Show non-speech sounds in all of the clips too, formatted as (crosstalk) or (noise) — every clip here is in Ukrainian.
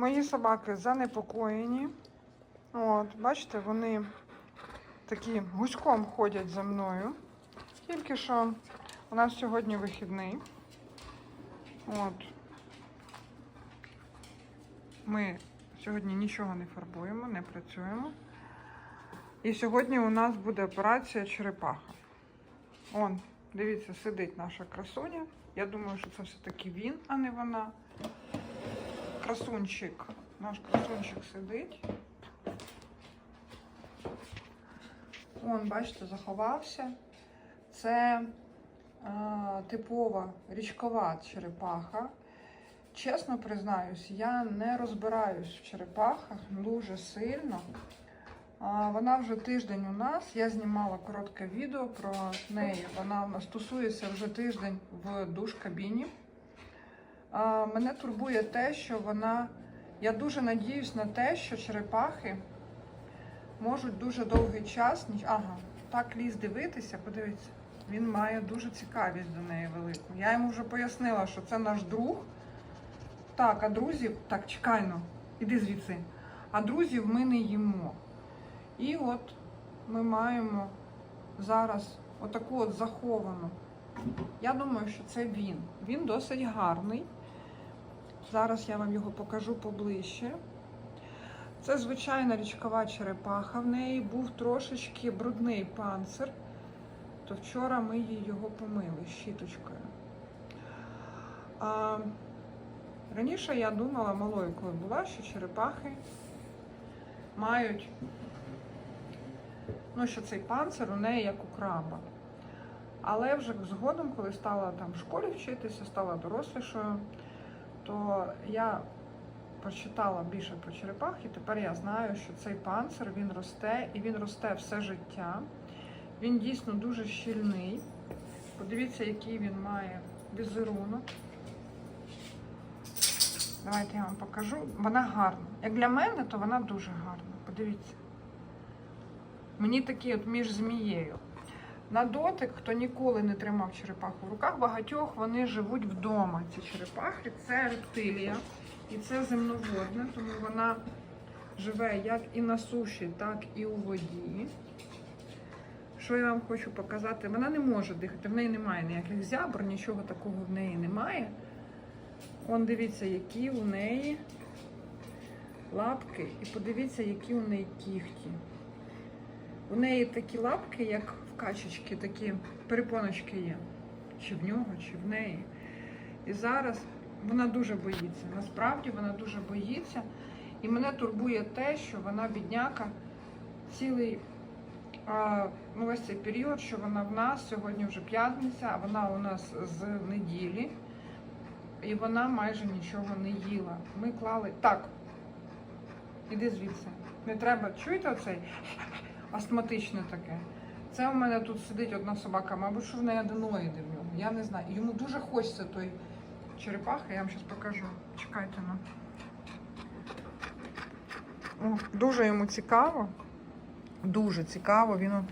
Мої собаки занепокоєні. От, бачите, вони такі гуськом ходять за мною. Тільки що у нас сьогодні вихідний. От. Ми сьогодні нічого не фарбуємо, не працюємо. І сьогодні у нас буде операція черепаха. Он, дивіться, сидить наша красуня. Я думаю, що це все-таки він, а не вона. Красунчик, наш красунчик сидить. Он, бачите, заховався. Це е, типова річкова черепаха. Чесно признаюсь, я не розбираюсь в черепахах дуже сильно. Вона вже тиждень у нас. Я знімала коротке відео про неї. Вона тусується вже тиждень в душ-кабіні. Мене турбує те, що вона. Я дуже надіюсь на те, що черепахи можуть дуже довгий час. Ага, так ліз дивитися, подивіться, він має дуже цікавість до неї велику. Я йому вже пояснила, що це наш друг. Так, а друзів. Так, чекай ну, іди звідси. А друзів ми не їмо. І от ми маємо зараз отаку от заховану. Я думаю, що це він. Він досить гарний. Зараз я вам його покажу поближче. Це звичайна річкова черепаха. В неї був трошечки брудний панцир, то вчора ми їй його помили щіточкою. А, раніше я думала малою, коли була, що черепахи мають, ну, що цей панцир у неї як у краба. Але вже згодом, коли стала там в школі вчитися, стала дорослішою, то я прочитала більше про черепах, і тепер я знаю, що цей панцир він росте і він росте все життя. Він дійсно дуже щільний. Подивіться, який він має візерунок. Давайте я вам покажу. Вона гарна. Як для мене, то вона дуже гарна. Подивіться. Мені такий от між змією. На дотик, хто ніколи не тримав черепаху в руках, багатьох вони живуть вдома. Ці черепахи це рептилія і це земноводне, тому вона живе як і на суші, так і у воді. Що я вам хочу показати? Вона не може дихати, в неї немає ніяких зябр, нічого такого в неї немає. Он дивіться, які у неї лапки, і подивіться, які у неї кігті. У неї такі лапки, як качечки, такі перепоночки є. Чи в нього, чи в неї. І зараз вона дуже боїться. Насправді вона дуже боїться. І мене турбує те, що вона бідняка цілий а, ну, ось цей період, що вона в нас сьогодні вже п'ятниця, а вона у нас з неділі. І вона майже нічого не їла. Ми клали. Так, іди звідси. Не треба, чуєте оцей? Астматичне таке. Це у мене тут сидить одна собака, мабуть, що в неї аденоїди в нього. Я не знаю. Йому дуже хочеться той черепахи, я вам зараз покажу. Чекайте ну. Дуже йому цікаво. Дуже цікаво. Він, он-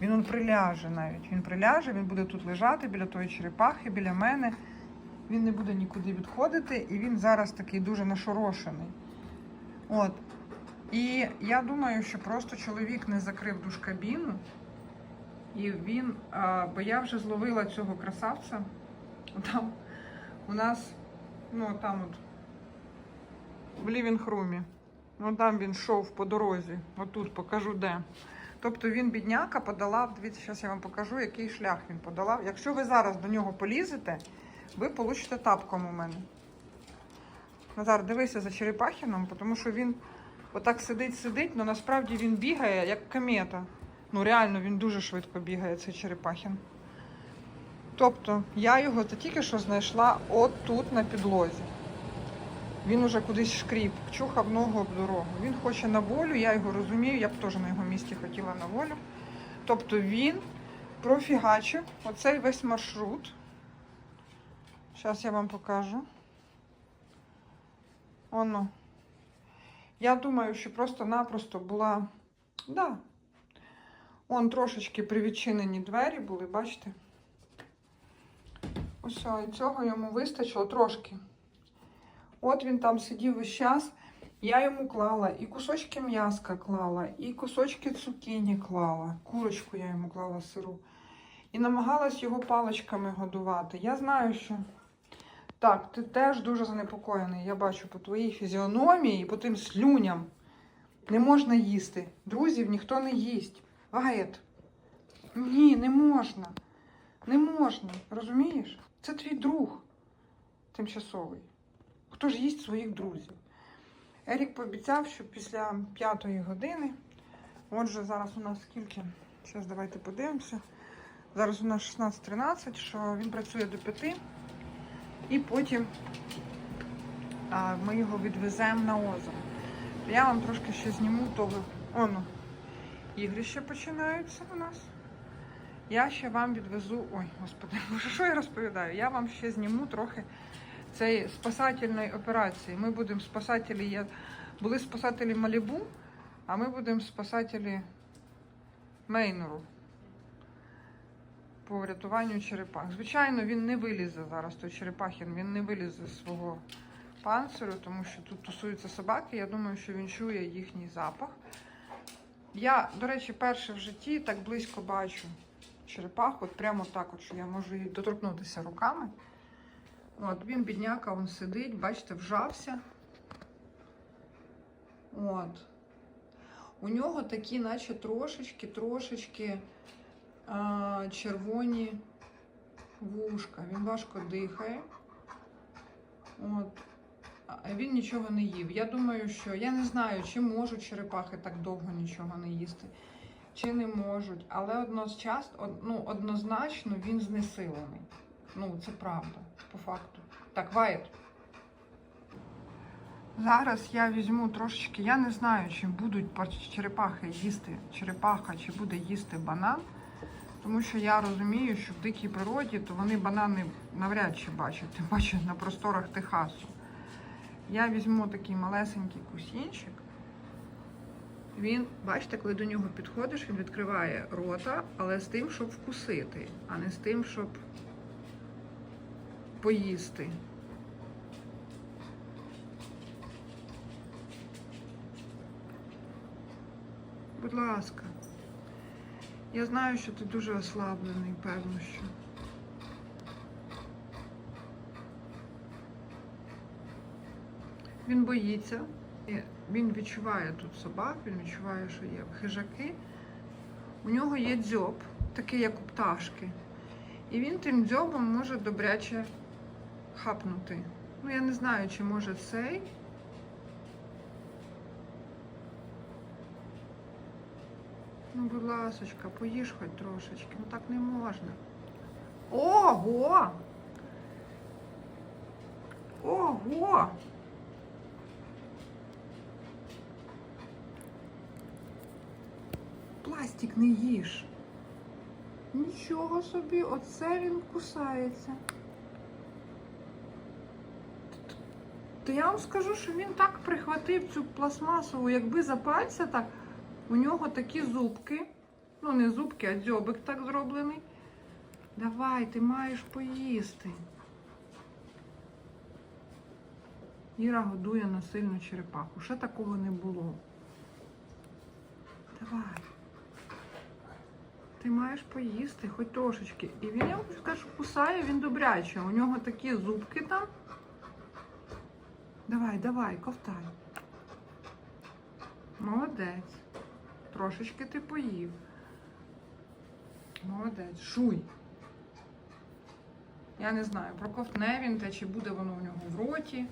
він приляже навіть. Він приляже, він буде тут лежати біля тої черепахи, біля мене. Він не буде нікуди відходити, і він зараз такий дуже нашорошений. От. І я думаю, що просто чоловік не закрив душкабіну, і він, бо я вже зловила цього красавця. Там у нас, ну там от в лівінг-румі. Ну там він йшов по дорозі. Отут покажу де. Тобто він, бідняка, подолав, дивіться, зараз я вам покажу, який шлях він подолав. Якщо ви зараз до нього полізете, ви получите тапком у мене. Назар, дивися за Черепахіном, тому що він отак сидить, сидить, але насправді він бігає як комета. Ну реально він дуже швидко бігає, цей Черепахін. Тобто я його тільки що знайшла от тут на підлозі. Він уже кудись шкріп, чухав ногу об дорогу. Він хоче на волю, я його розумію, я б теж на його місці хотіла на волю. Тобто він профігачив оцей весь маршрут. Зараз я вам покажу. Оно. Я думаю, що просто-напросто була. Да. Он трошечки привідчинені двері були, бачите? Ось, і цього йому вистачило трошки. От він там сидів весь час. Я йому клала і кусочки м'яска клала, і кусочки цукіні клала, курочку я йому клала сиру. І намагалась його паличками годувати. Я знаю, що так, ти теж дуже занепокоєний. Я бачу по твоїй фізіономії по тим слюням. Не можна їсти. Друзів ніхто не їсть. Ваєт. Ні, не можна. Не можна. Розумієш? Це твій друг тимчасовий. Хто ж їсть своїх друзів? Ерік пообіцяв, що після п'ятої години, отже, зараз у нас скільки? Зараз давайте подивимося. Зараз у нас 16.13, що він працює до 5. І потім а, ми його відвеземо на озеро. Я вам трошки ще зніму того. Оно, ігри ще починаються у нас. Я ще вам відвезу. Ой, господи, (laughs) що я розповідаю? Я вам ще зніму трохи цієї спасательної операції. Ми будемо спасателі. Я... Були спасателі Малібу, а ми будемо спасателі Мейнору по врятуванню черепах. Звичайно, він не вилізе зараз, той черепахін, він не вилізе з свого панцирю, тому що тут тусуються собаки. Я думаю, що він чує їхній запах. Я, до речі, перше в житті так близько бачу черепах, от прямо так, от, що я можу її доторкнутися руками. От, він, бідняка, він сидить, бачите, вжався. От. У нього такі, наче трошечки, трошечки а, червоні вушка. Він важко дихає. От. Він нічого не їв. Я думаю, що я не знаю, чи можуть черепахи так довго нічого не їсти, чи не можуть. Але одночасно, од- ну, однозначно він знесилений. Ну, це правда, по факту. Так, Вайт. Зараз я візьму трошечки, я не знаю, чи будуть черепахи їсти черепаха, чи буде їсти банан. Тому що я розумію, що в дикій природі то вони банани навряд чи бачать, тим паче на просторах Техасу. Я візьму такий малесенький кусінчик. Він, бачите, коли до нього підходиш, він відкриває рота, але з тим, щоб вкусити, а не з тим, щоб поїсти. Будь ласка. Я знаю, що ти дуже ослаблений, певно, що. Він боїться, він відчуває тут собак, він відчуває, що є хижаки. У нього є дзьоб, такий, як у пташки. І він тим дзьобом може добряче хапнути. Ну, я не знаю, чи може цей. Ну, будь ласочка, поїж хоч трошечки. Ну так не можна. Ого! Ого! Пластик не їж. Нічого собі, оце він кусається. То я вам скажу, що він так прихватив цю пластмасову, якби за пальця так. У нього такі зубки. Ну, не зубки, а дзьобик так зроблений. Давай, ти маєш поїсти. Іра годує насильно черепаху. Ще такого не було. Давай. Ти маєш поїсти, хоч трошечки. І він, я вам скажу, кусає, він добряче. У нього такі зубки там. Давай, давай, ковтай. Молодець. Трошечки ти поїв. Молодець. Шуй. Я не знаю, проковтне він те, чи буде воно у нього в роті.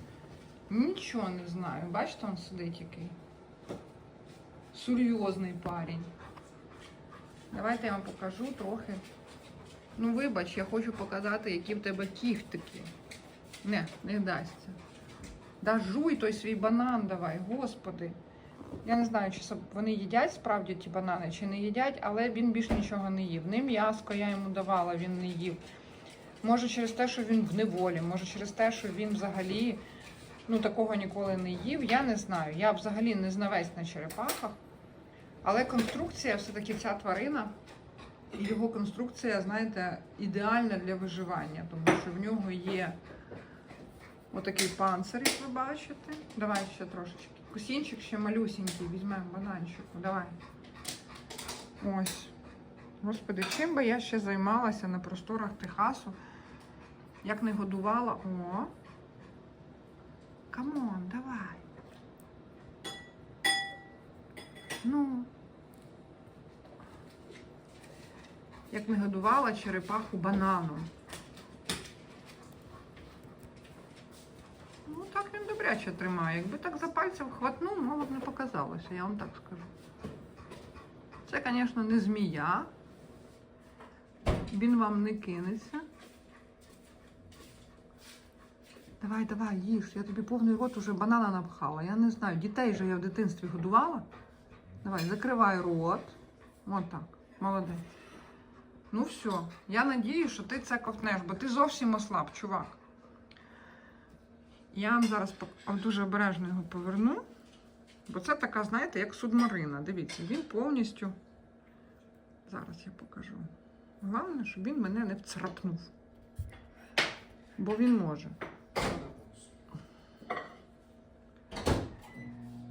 Нічого не знаю. Бачите, він сидить який. Серйозний парень. Давайте я вам покажу трохи. Ну, вибач, я хочу показати, які в тебе кіхтики. Не, не вдасться. Да жуй той свій банан давай, господи. Я не знаю, чи вони їдять справді ті банани, чи не їдять, але він більш нічого не їв. Не м'яско я йому давала, він не їв. Може через те, що він в неволі, може через те, що він взагалі ну, такого ніколи не їв. Я не знаю. Я взагалі не знавець на черепахах. Але конструкція, все-таки ця тварина, його конструкція, знаєте, ідеальна для виживання, тому що в нього є отакий панцир, як ви бачите. Давай ще трошечки. Кусінчик ще малюсенький, візьмемо бананчику. Давай. Ось. Господи, чим би я ще займалася на просторах Техасу? Як не годувала. О. Камон, давай. Ну. Як не годувала черепаху бананом. Ну, так він добряче тримає. Якби так за пальцем хватнув, мало б не показалося, я вам так скажу. Це, звісно, не змія. Він вам не кинеться. Давай, давай, їж. Я тобі повний рот уже банана напхала. Я не знаю, дітей же я в дитинстві годувала. Давай, закривай рот. Отак. Молодець. Ну все. Я надію, що ти це ковтнеш, бо ти зовсім ослаб, чувак. Я вам зараз дуже обережно його поверну. Бо це така, знаєте, як субмарина. Дивіться, він повністю. Зараз я покажу. Головне, щоб він мене не вцарапнув. Бо він може.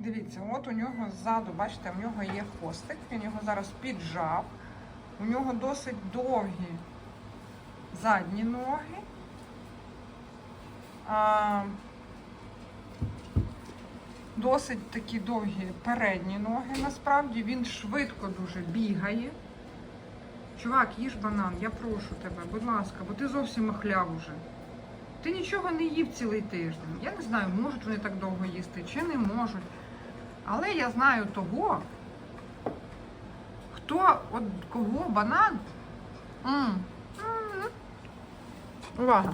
Дивіться, от у нього ззаду, бачите, в нього є хвостик, він його зараз піджав. У нього досить довгі задні ноги. А, досить такі довгі передні ноги. Насправді він швидко дуже бігає. Чувак, їж банан, я прошу тебе, будь ласка, бо ти зовсім охляв уже. Ти нічого не їв цілий тиждень. Я не знаю, можуть вони так довго їсти чи не можуть. Але я знаю того, хто от кого банан. М. М. Увага.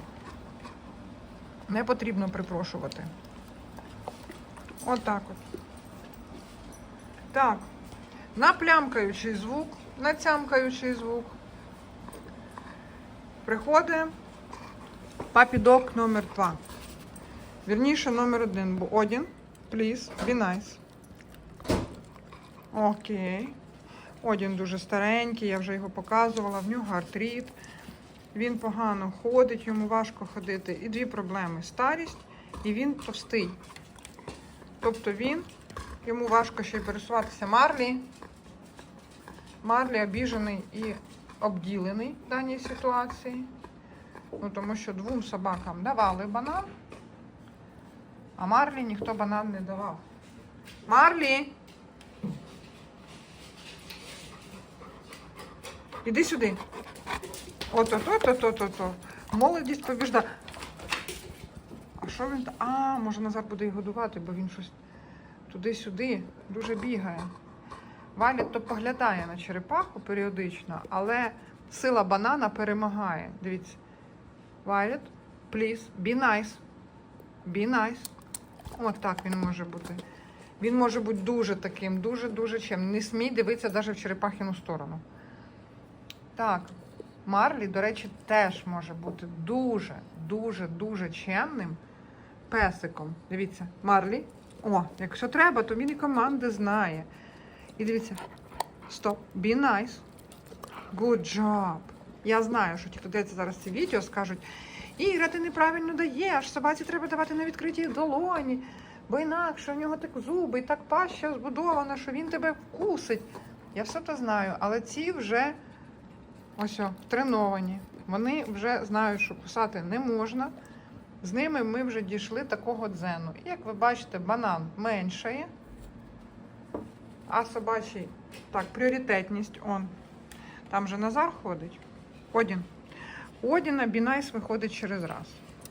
Не потрібно припрошувати. Отак от. Так. Наплямкаючий звук, нацямкаючий звук. Приходить папідок номер два. Вірніше номер один. Бо один. Please, be nice. Окей. Один дуже старенький, я вже його показувала, в нього артрит. Він погано ходить, йому важко ходити. І дві проблеми: старість і він товстий. Тобто він, йому важко ще й пересуватися Марлі. Марлі обіжений і обділений в даній ситуації. Ну, тому що двом собакам давали банан, а Марлі ніхто банан не давав. Марлі! Іди сюди. Ото-то-то-то-то-то. Молодість побіжда. А що він? та- А, може Назар буде їх годувати, бо він щось туди-сюди дуже бігає. Валет то поглядає на черепаху періодично, але сила банана перемагає. Дивіться. Валет, please, be nice. Be nice. От так він може бути. Він може бути дуже таким, дуже-дуже чим. Не смій дивитися навіть в черепахіну сторону. Так, Марлі, до речі, теж може бути дуже, дуже, дуже чемним песиком. Дивіться, Марлі. О, якщо треба, то він і команди знає. І дивіться. Стоп. Be nice. Good job. Я знаю, що ті, хто дивиться зараз це відео, скажуть, Іра, ти неправильно даєш, собаці треба давати на відкритій долоні, бо інакше в нього так зуби і так паща збудована, що він тебе вкусить. Я все це знаю, але ці вже ось треновані. Вони вже знають, що кусати не можна. З ними ми вже дійшли такого дзену. І як ви бачите, банан меншає, а собачий так, пріоритетність он. Там же Назар ходить. Одін. Одіна Бінайс виходить через раз.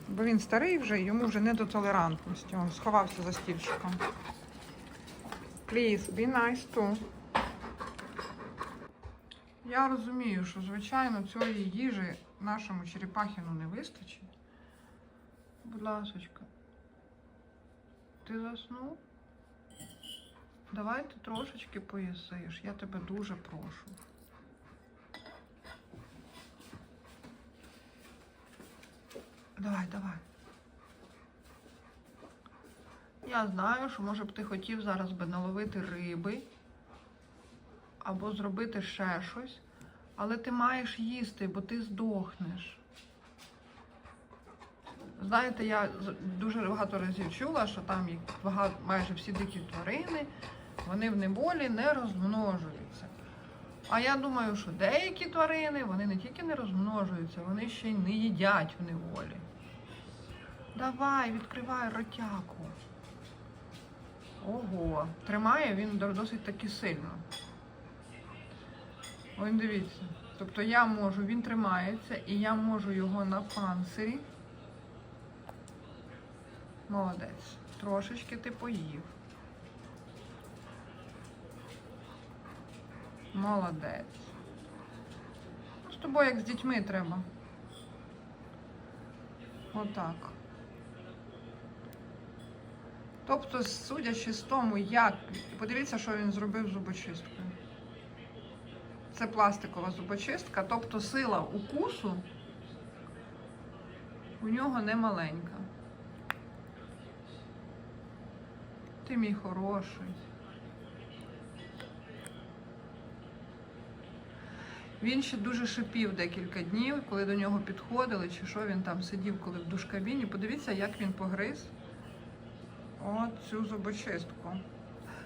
Бо він старий вже, йому вже не до толерантності. Він сховався за стільчиком. Please, be nice too. Я розумію, що, звичайно, цієї їжі нашому черепахіну не вистачить. Будь ласочка. Ти заснув? Давай ти трошечки поїсиш. Я тебе дуже прошу. Давай, давай. Я знаю, що може б ти хотів зараз би наловити риби або зробити ще щось, але ти маєш їсти, бо ти здохнеш. Знаєте, я дуже багато разів чула, що там майже всі дикі тварини, вони в неволі не розмножуються. А я думаю, що деякі тварини вони не тільки не розмножуються, вони ще й не їдять в неволі. Давай, відкривай ротяку. Ого, тримає він досить таки сильно. Ось дивіться. Тобто я можу, він тримається, і я можу його на панцирі. Молодець. Трошечки ти поїв. Молодець. Ну, з тобою як з дітьми треба. Отак. Тобто, судячи з тому, як. Подивіться, що він зробив з зубочисткою. Це пластикова зубочистка, тобто сила укусу у нього не маленька. Ти мій хороший. Він ще дуже шипів декілька днів, коли до нього підходили, чи що він там сидів, коли в душкабіні. Подивіться, як він погриз от цю зубочистку.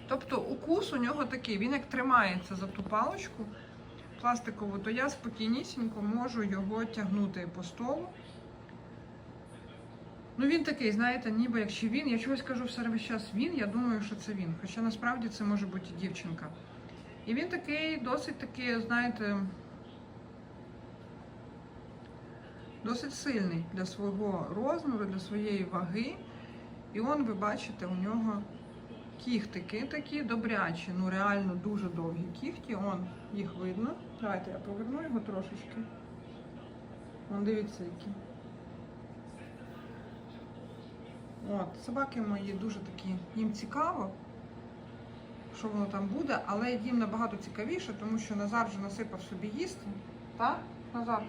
Тобто укус у нього такий, він як тримається за ту паличку пластикову, то я спокійнісінько можу його тягнути по столу. Ну він такий, знаєте, ніби якщо він, я чогось кажу все весь час він, я думаю, що це він. Хоча насправді це може бути дівчинка. І він такий, досить такий, знаєте, досить сильний для свого розміру, для своєї ваги. І он, ви бачите, у нього кіхтики такі добрячі, ну реально дуже довгі кіхті. Он їх видно. Давайте я поверну його трошечки. Вон дивіться, які. От, собаки мої дуже такі, їм цікаво, що воно там буде, але їм набагато цікавіше, тому що Назар вже насипав собі їсти. Так, Назар?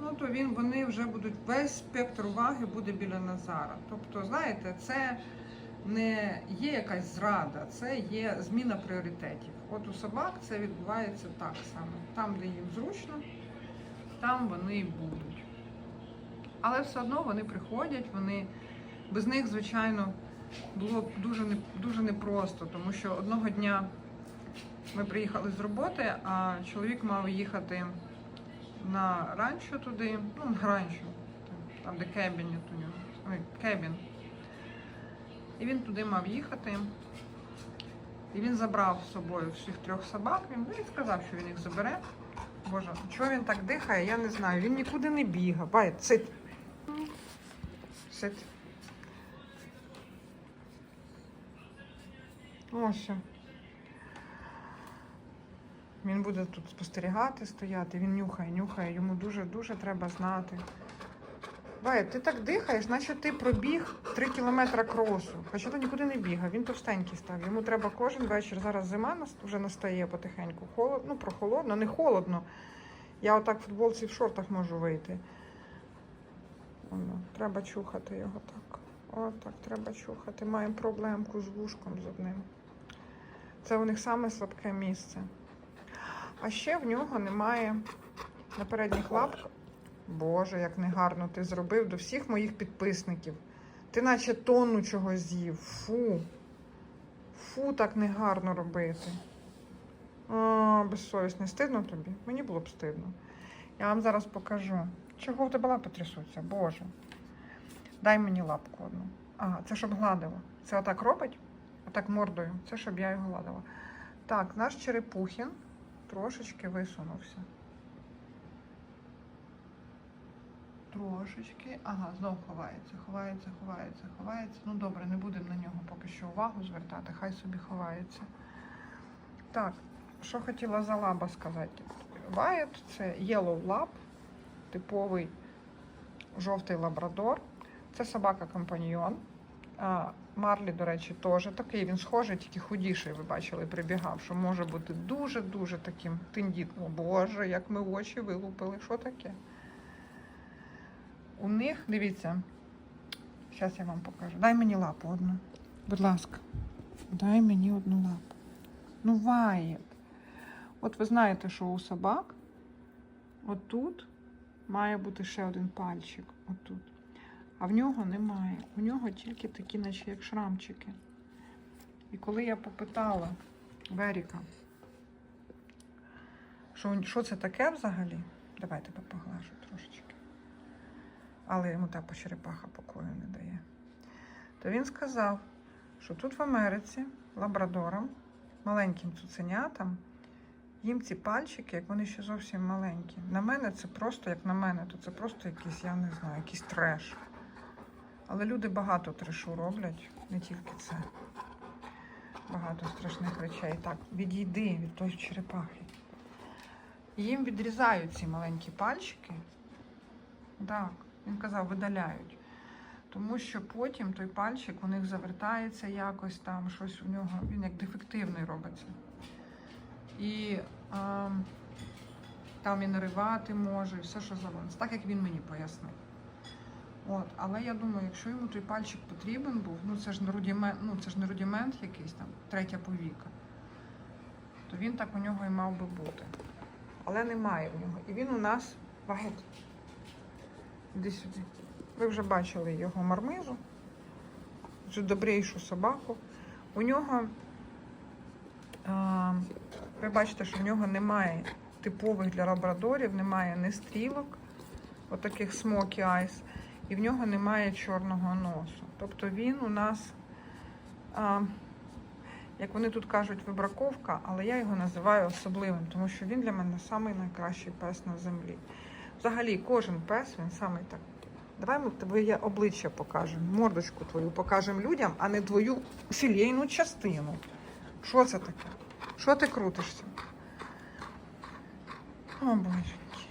Ну, то він, вони вже будуть, весь спектр уваги буде біля Назара. Тобто, знаєте, це не є якась зрада, це є зміна пріоритетів. От у собак це відбувається так само. Там, де їм зручно, там вони й будуть. Але все одно вони приходять, вони без них, звичайно, було б дуже не дуже непросто, тому що одного дня ми приїхали з роботи, а чоловік мав їхати на ранчо туди, ну, на ранчо, там, де кебінет у нього. Кебін. І він туди мав їхати. І він забрав з собою всіх трьох собак. Він, ну, він сказав, що він їх забере. Боже, чого він так дихає, я не знаю. Він нікуди не бігав. Бай, сидь. Сидь. Ось. Він буде тут спостерігати, стояти, він нюхає, нюхає, йому дуже-дуже треба знати. Бай, ти так дихаєш, наче ти пробіг 3 кілометри кросу. Хоча ти нікуди не бігав, він товстенький став. Йому треба кожен вечір. Зараз зима вже настає потихеньку. Холодно, ну прохолодно, не холодно. Я отак в футболці в шортах можу вийти. Воно, треба чухати його так. Отак, треба чухати. Маємо проблемку з вушком з одним. Це у них саме слабке місце. А ще в нього немає на передніх лапках. Боже, як негарно ти зробив до всіх моїх підписників. Ти наче тонну чогось з'їв. Фу. Фу, так негарно робити. О, безсовісне. Стидно тобі? Мені було б стидно. Я вам зараз покажу. Чого в тебе лапи трясуться? Боже. Дай мені лапку одну. Ага, це щоб гладила. Це отак робить? Отак мордою. Це щоб я його гладила. Так, наш черепухін трошечки висунувся. Трошечки. Ага, знов ховається, ховається, ховається, ховається. Ну добре, не будемо на нього поки що увагу звертати, хай собі ховається. Так, що хотіла за лаба сказати? Вайт це Yellow Lab, типовий жовтий лабрадор. Це собака-компаньйон. Марлі, до речі, теж такий. Він схожий, тільки худіший, ви бачили, прибігав, що може бути дуже-дуже таким тендітним. Боже, як ми очі вилупили. Що таке? У них, дивіться, зараз я вам покажу. Дай мені лапу одну. Будь ласка, дай мені одну лапу. Ну, Ваєт. От ви знаєте, що у собак отут має бути ще один пальчик. отут. А в нього немає. У нього тільки такі, наче як шрамчики. І коли я попитала Веріка, що, що це таке взагалі? Давай тебе поглажу трошечки. Але йому та почерепаха покою не дає. То він сказав, що тут в Америці лабрадорам, маленьким цуценятам, їм ці пальчики, як вони ще зовсім маленькі. На мене це просто, як на мене, то це просто якийсь, я не знаю, якийсь треш. Але люди багато трешу роблять, не тільки це. Багато страшних речей. Так, відійди від тої черепахи. Їм відрізають ці маленькі пальчики. Так, він казав, видаляють. Тому що потім той пальчик у них завертається якось там, щось у нього, він як дефективний робиться. І а, там він ривати може, і все, що завгодно. Так як він мені пояснив. От, але я думаю, якщо йому той пальчик потрібен був, ну це ж не рудімент, ну це ж не рудімент якийсь там, третя повіка, то він так у нього і мав би бути. Але немає в нього. І він у нас багет. Сюди. Ви вже бачили його мармизу, вже добрейшу собаку. У нього, а, ви бачите, що в нього немає типових для лабрадорів, немає ні стрілок, отаких смокі айс, і в нього немає чорного носу. Тобто він у нас, а, як вони тут кажуть, вибраковка, але я його називаю особливим, тому що він для мене найкращий пес на землі. Взагалі, кожен пес він самий так. Давай ми твоє обличчя покажемо, мордочку твою покажемо людям, а не твою філейну частину. Що це таке? Що ти крутишся? О, боженьки.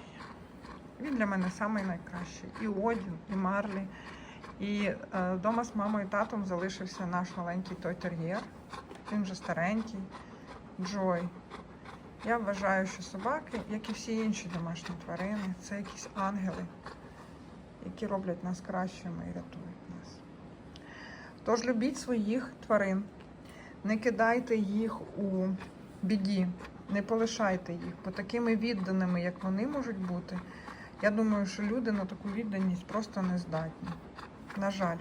Він для мене самий найкращий. І Одін, і Марлі. І е, вдома з мамою і татом залишився наш маленький той тер'єр. Він вже старенький. Джой. Я вважаю, що собаки, як і всі інші домашні тварини, це якісь ангели, які роблять нас кращими і рятують нас. Тож любіть своїх тварин, не кидайте їх у біді, не полишайте їх, бо такими відданими, як вони можуть бути, я думаю, що люди на таку відданість просто не здатні. На жаль.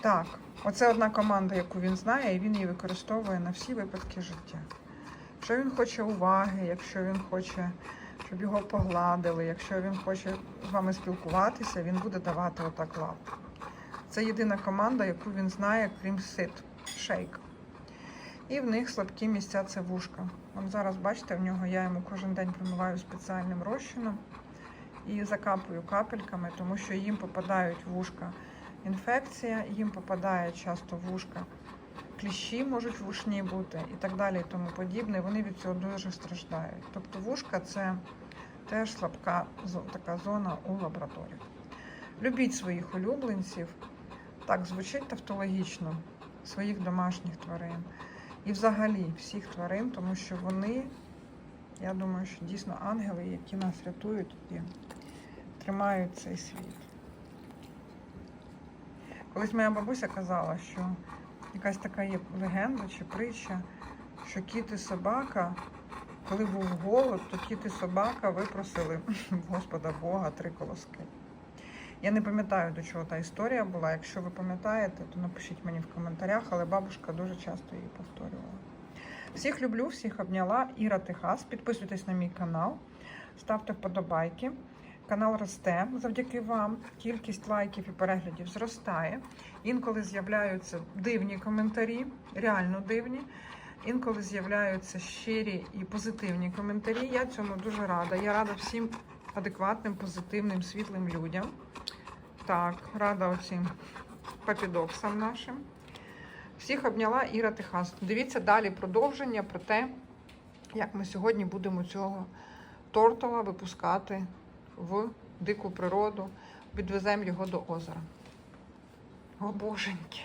Так, оце одна команда, яку він знає, і він її використовує на всі випадки життя. Якщо він хоче уваги, якщо він хоче, щоб його погладили, якщо він хоче з вами спілкуватися, він буде давати отак лапу. Це єдина команда, яку він знає, крім сит, шейк. І в них слабкі місця це вушка. Вон зараз, бачите, в нього я йому кожен день промиваю спеціальним розчином і закапую капельками, тому що їм попадають вушка інфекція, їм попадає часто вушка кліщі можуть вушні бути і так далі, і тому подібне. Вони від цього дуже страждають. Тобто вушка це теж слабка така зона у лабораторії. Любіть своїх улюбленців, так звучить тавтологічно, своїх домашніх тварин. І взагалі всіх тварин, тому що вони, я думаю, що дійсно ангели, які нас рятують і тримають цей світ. Колись моя бабуся казала, що якась така є легенда чи притча, що кіт і собака, коли був голод, то кіт і собака випросили в (laughs) Господа Бога три колоски. Я не пам'ятаю, до чого та історія була. Якщо ви пам'ятаєте, то напишіть мені в коментарях, але бабушка дуже часто її повторювала. Всіх люблю, всіх обняла. Іра Техас. Підписуйтесь на мій канал, ставте вподобайки. Канал росте завдяки вам. Кількість лайків і переглядів зростає. Інколи з'являються дивні коментарі, реально дивні. Інколи з'являються щирі і позитивні коментарі. Я цьому дуже рада. Я рада всім адекватним, позитивним, світлим людям. Так, рада оцим папідоксам нашим. Всіх обняла Іра Техас. Дивіться далі продовження про те, як ми сьогодні будемо цього тортола випускати в дику природу, відвеземо його до озера. О, боженьки!